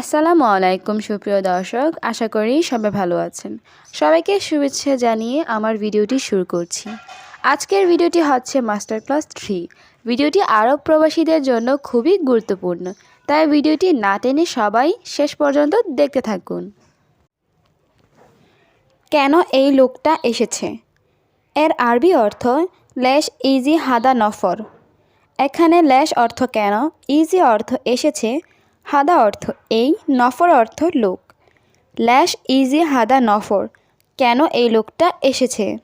আসসালামু আলাইকুম, সুপ্রিয় দর্শক। আশা করি সবাই ভালো আছেন। সবাইকে শুভেচ্ছা জানিয়ে আমার ভিডিওটি শুরু করছি। আজকের ভিডিওটি হচ্ছে মাস্টার ক্লাস থ্রি। ভিডিওটি আরব প্রবাসীদের জন্য খুবই গুরুত্বপূর্ণ। তাই ভিডিওটি না টেনে সবাই শেষ পর্যন্ত দেখতে থাকুন। কেন এই লোকটা এসেছে? এর আরবি অর্থ লেশ ইজি হাদা নফর এখানে ল্যাশ অর্থ কেন? ইজি অর্থ এসেছে হাদা অর্থ এই, নফর অর্থ লোক। ল্যাশ ইজি হাদা নফর, কেন এই লোকটা এসেছে?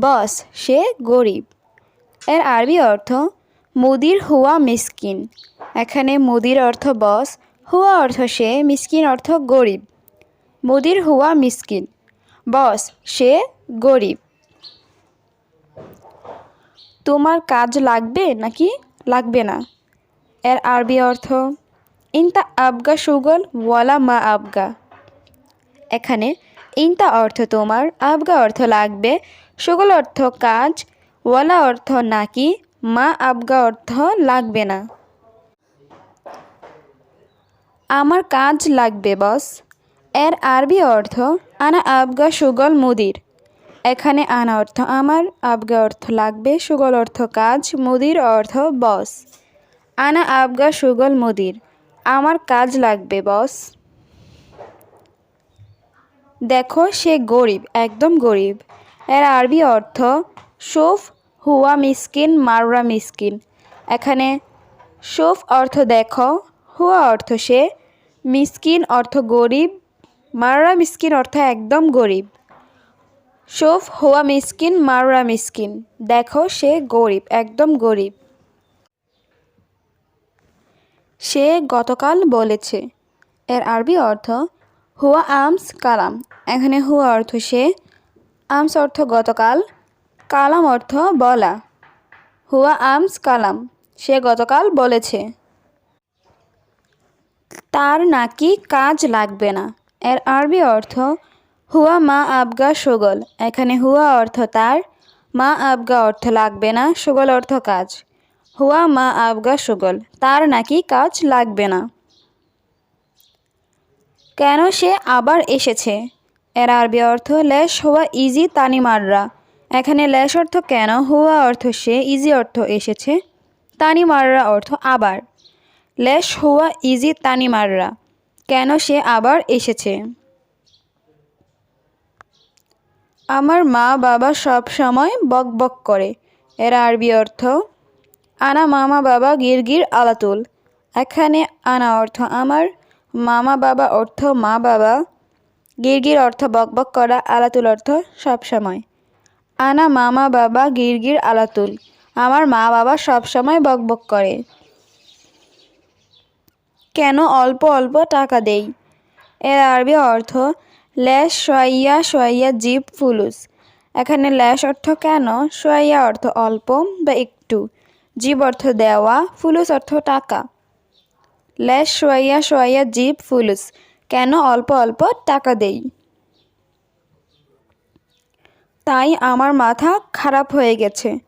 বস, সে গরিব। এর আরবি অর্থ, মুদির হুয়া মিসকিন। এখানে মুদির অর্থ বস, হুয়া অর্থ সে, মিসকিন অর্থ গরিব। মুদির হুয়া মিসকিন। বস, সে গরিব। তোমার কাজ লাগবে নাকি? লাগবে না। এর আরবি অর্থ, ইনতা আবগা সুগল ওয়ালা মা আবগা। এখানে, ইনতা অর্থ তোমার, আবগা অর্থ লাগবে, সুগল অর্থ কাজ, ওয়ালা অর্থ নাকি, মা আবগা অর্থ লাগবে না। আমার কাজ লাগবে, বস। এর আরবি অর্থ, আনা আবগা সুগল মুদির। এখানে, আনা অর্থ আমার, আবগা অর্থ লাগবে, সুগল অর্থ কাজ, মুদির অর্থ বস। আনা আবগা সুগল মুদির। আমার কাজ লাগবে, বস। দেখো সে গরিব, একদম গরিব। এর আরবি অর্থ সুফ হুয়া মিসকিন, মাররা মিসকিন। এখানে সুফ অর্থ দেখো, হুয়া অর্থ সে, মিসকিন অর্থ গরিব, মাররা মিসকিন অর্থ একদম গরিব। সুফ হুয়া মিসকিন, মাররা মিসকিন। দেখো সে গরিব, একদম গরিব। সে গতকাল বলেছে। এর আরবি অর্থ, হুয়া আমস কালাম। এখানে হুয়া অর্থ সে, আমস অর্থ গতকাল, কালাম অর্থ বলা। হুয়া আমস কালাম। সে গতকাল বলেছে। তার নাকি কাজ লাগবে না। এর আরবি অর্থ, হুয়া মা আবগা সুগল। এখানে হুয়া অর্থ তার, মা আবগা অর্থ লাগবে না, সুগল অর্থ কাজ। হুয়া মা আবগা সুগল, তার নাকি কাজ লাগবে না। কেন সে আবার এসেছে? এর আরবি অর্থ, লেশ হুয়া ইজি তানি মাররা। এখানে লেশ অর্থ কেন, হুয়া অর্থ সে, ইজি অর্থ এসেছে। তানি মাররা অর্থ আবার। লেশ হুয়া ইজি তানি মাররা, কেন সে আবার এসেছে? আমার মা বাবা সব সময় বক বক করে। এর আরবি অর্থ আনা মামা বাবা গিরগির আলাতুল। এখানে আনা অর্থ আমার, মামা বাবা অর্থ মা বাবা। গিরগির অর্থ বকবক করা, আলাতুল অর্থ সব সময়। আনা মামা বাবা গিরগির আলাতুল, আমার মা বাবা সব সময় বকবক করে। কেন অল্প অল্প টাকা দেই? এর আরবি অর্থ, ল্যাশ সোয়াইয়া সোয়াইয়া জিপ ফুলুস। এখানে ল্যাশ অর্থ কেন? সোয়াইয়া অর্থ অল্প বা একটু। জীব অর্থ দেওয়া, ফুলুস অর্থ টাকা। ল্যাশ সোয়াইয়া সোয়াইয়া জীব, ফুলুস। কেন অল্প অল্প টাকা দেই? তাই আমার মাথা খারাপ হয়ে গেছে।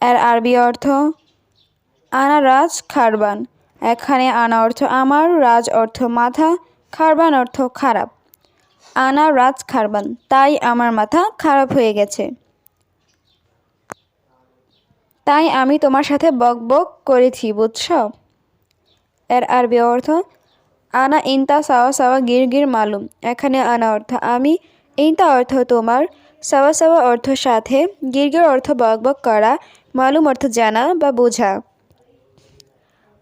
এর আরবি অর্থ আনা রাজ খারবান। এখানে আনা অর্থ আমার, রাজ অর্থ মাথা, খারবান অর্থ খারাপ। আনা রাজ খারবান, তাই আমার মাথা খারাপ হয়ে গেছে। তাই আমি তোমার সাথে বক বক করেছি, বুঝছ? এর আরবি অর্থ, আনা ইনতা সাওয়া সাওয়া গির গির মালুম। এখানে আনা অর্থ, আমি ইনতা অর্থ তোমার, সাওয়া সাওয়া অর্থ সাথে, গির গির অর্থ বক বক করা, মালুম অর্থ জানা বা বোঝা।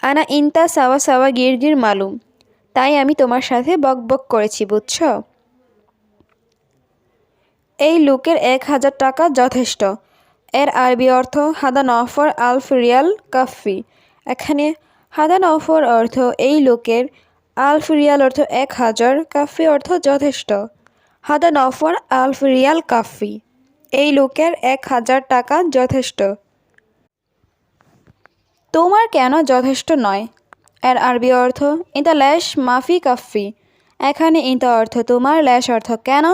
আনা ইনতা সাওয়া সাওয়া গির গির মালুম। তাই আমি তোমার সাথে বক বক করেছি, বুঝছ? এই লোকের এক হাজার টাকা যথেষ্ট। এর আরবি অর্থ হাদা নফর আলফ রিয়াল কাফি এখানে হাদা নফর অর্থ এই লোকের আলফ রিয়াল অর্থ এক হাজার, কাফি অর্থ যথেষ্ট। হাদা নফর আলফ রিয়াল কাফি এই লোকের এক হাজার টাকা যথেষ্ট। তোমার কেন যথেষ্ট নয়? এর আরবি অর্থ ইতা ল্যাশ মাফি কাফি এখানে ইতা অর্থ তোমার, ল্যাশ অর্থ কেন?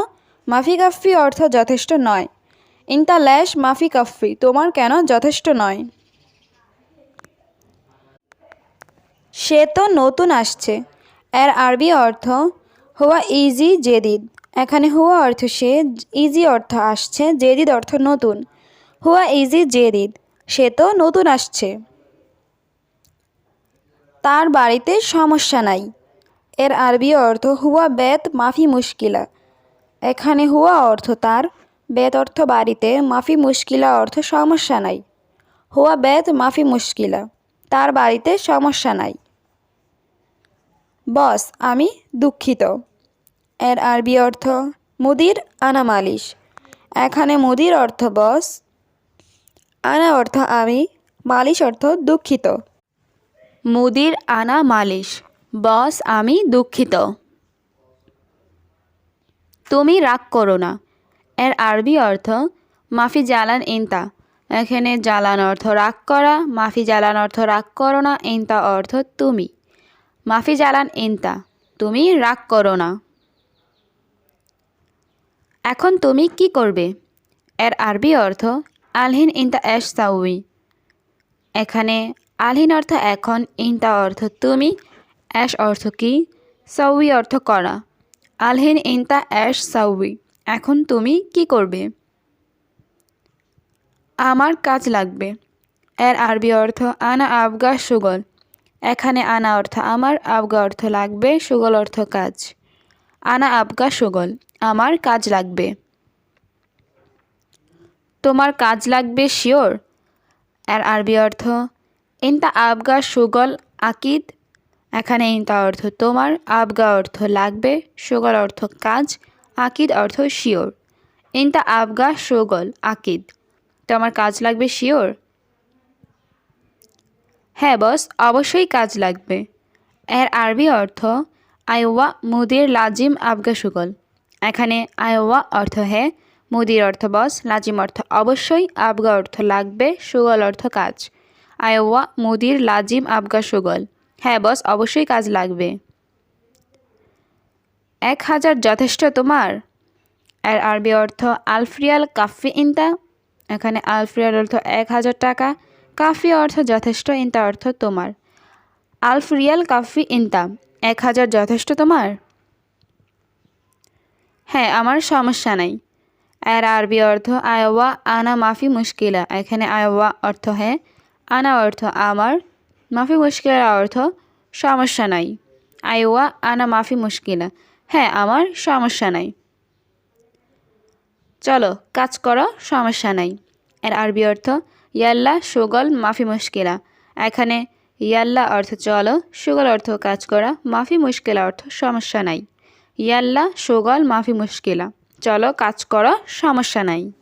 মাফি কাফি অর্থ যথেষ্ট নয়। ইনতা ল্যাশ মাফি কাফি তোমার কেন যথেষ্ট নয়? সে তো নতুন আসছে। এর আরবি অর্থ, হুয়া ইজি জেদিদ। এখানে হুয়া অর্থ সে, ইজি অর্থ আসছে, জেদিদ অর্থ নতুন। হুয়া ইজি জেদিদ। সে তো নতুন আসছে। তার বাড়িতে সমস্যা নাই। এর আরবি অর্থ, হুয়া বেত মাফি মুশকিলা। এখানে হুয়া অর্থ তার বেত অর্থ বাড়িতে মাফি মুশকিলা অর্থ সমস্যা নাই। হুয়া বেত মাফি মুশকিলা, তার বাড়িতে সমস্যা নাই। বস, আমি দুঃখিত। এর আরবি অর্থ, মুদির আনা মালিশ। এখানে মুদির অর্থ, বস, আনা অর্থ আমি, মালিশ অর্থ দুঃখিত। মুদির আনা মালিশ, বস, আমি দুঃখিত। তুমি রাগ করো না। এর আরবি অর্থ, মাফি জ্বালান ইনতা এখানে জ্বালান অর্থ, রাগ করা মাফি জ্বালান অর্থ, রাগ করো না ইনতা অর্থ, তুমি মাফি জ্বালান ইনতা তুমি রাগ করো না এখন তুমি কি করবে? এর আরবি অর্থ, আলহিন ইনতা এশ সাউই এখানে আলহিন অর্থ, এখন ইনতা অর্থ, তুমি অ্যাশ অর্থ, কি সউই অর্থ, করা আলহিন ইনতা অ্যাশ সাউই এখন তুমি কি করবে? আমার কাজ লাগবে। এর আরবি অর্থ, আনা আবগা সুগল। এখানে আনা অর্থ, আমার আবগা অর্থ লাগবে। সুগল অর্থ, কাজ। আনা আবগা সুগল, আমার কাজ লাগবে। তোমার কাজ লাগবে, শিওর? এর আরবি অর্থ, ইনতা আবগা সুগল আকিদ। এখানে ইনতা অর্থ, তোমার আবগা অর্থ লাগবে। সুগল অর্থ, কাজ। আকিদ অর্থ শিওর। ইনতা আবগা সুগল আকিদ। তোমার কাজ লাগবে শিওর? হ্যাঁ বস, অবশ্যই কাজ লাগবে। এর আরবি অর্থ আইওয়া মুদির লাজিম আবগা সুগল এখানে আইওয়া অর্থ হ্যাঁ মুদির অর্থ বস, লাজিম অর্থ অবশ্যই, আবগা অর্থ লাগবে সুগল অর্থ কাজ। আইওয়া মুদির লাজিম আবগা সুগল হ্যাঁ বস, অবশ্যই কাজ লাগবে। এক হাজার যথেষ্ট তোমার? এর আরবি অর্থ আলফ্রিয়াল কাফি ইনতা। এখানে আলফ্রিয়াল অর্থ এক হাজার টাকা, কাফি অর্থ যথেষ্ট, ইনতা অর্থ তোমার। আলফ্রিয়াল কাফি ইনতা, এক হাজার যথেষ্ট তোমার? হ্যাঁ আমার সমস্যা নাই। এর আরবি অর্থ আয়ওয়া, আনা মাফি মুশকিলা। এখানে আয়ওয়া অর্থ হ্যাঁ আনা অর্থ আমার। মাফি মুশকিলা অর্থ সমস্যা নাই। আয়ওয়া, আনা মাফি মুশকিলা। হ্যাঁ আমার সমস্যা নাই। চলো, কাজ করো, সমস্যা নাই। এর আরবি অর্থ, ইয়াল্লা, সুগল, মাফি মুশকিলা। এখানে, ইয়াল্লা অর্থ, চলো। সুগল অর্থ, কাজ করা। মাফি মুশকিলা অর্থ, সমস্যা নাই। ইয়াল্লা, সুগল, মাফি মুশকিলা। চলো, কাজ করো, সমস্যা নাই।